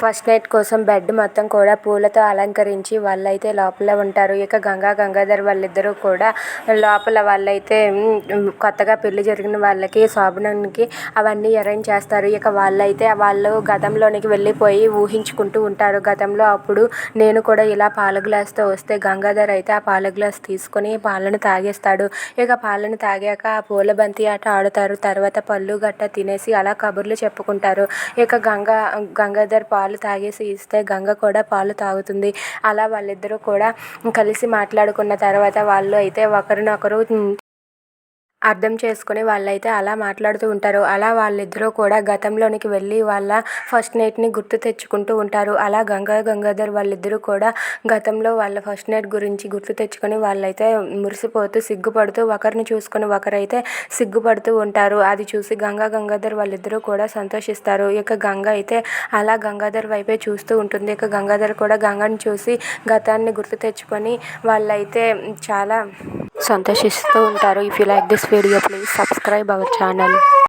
First night కోసం bed మొత్తం కూడా పూలతో అలంకరించి వాళ్ళైతే లోపల ఉంటారు. ఇక గంగా గంగాధర్ వాళ్ళిద్దరూ కూడా లోపల వాళ్ళైతే కొత్తగా పెళ్ళి జరిగిన వాళ్ళకి శోభనానికి అవన్నీ అరేంజ్ చేస్తారు. ఇక వాళ్ళైతే వాళ్ళు గతంలోనికి వెళ్ళిపోయి ఊహించుకుంటూ ఉంటారు. గతంలో అప్పుడు నేను కూడా ఇలా పాల గ్లాస్తో వస్తే గంగాధర్ అయితే ఆ పాల గ్లాస్ తీసుకొని పాలను తాగేస్తాడు. ఇక పాలను తాగాక ఆ పూల బంతి ఆట ఆడుతారు. తర్వాత పళ్ళు గట్ట తినేసి అలా కబుర్లు చెప్పుకుంటారు. ఇక గంగా గంగాధర్ పాలు పాలు తాగేసి ఇస్తే గంగ కూడా పాలు తాగుతుంది. అలా వాళ్ళిద్దరూ కూడా కలిసి మాట్లాడుకున్న తర్వాత వాళ్ళు అయితే ఒకరినొకరు అర్థం చేసుకుని వాళ్ళైతే అలా మాట్లాడుతూ ఉంటారు. అలా వాళ్ళిద్దరూ కూడా గతంలోనికి వెళ్ళి వాళ్ళ ఫస్ట్ నైట్ని గుర్తు తెచ్చుకుంటూ ఉంటారు. అలా గంగా గంగాధర్ వాళ్ళిద్దరూ కూడా గతంలో వాళ్ళ ఫస్ట్ నైట్ గురించి గుర్తు తెచ్చుకొని వాళ్ళైతే మురిసిపోతూ సిగ్గుపడుతూ ఒకరిని చూసుకొని ఒకరైతే సిగ్గుపడుతూ ఉంటారు. అది చూసి గంగా గంగాధర్ వాళ్ళిద్దరూ కూడా సంతోషిస్తారు. ఇక గంగ అయితే అలా గంగాధర్ వైపే చూస్తూ ఉంటుంది. ఇక గంగాధర్ కూడా గంగని చూసి గతాన్ని గుర్తు తెచ్చుకొని వాళ్ళైతే చాలా సంతోషిస్తూ ఉంటారు. If you like this video please subscribe our channel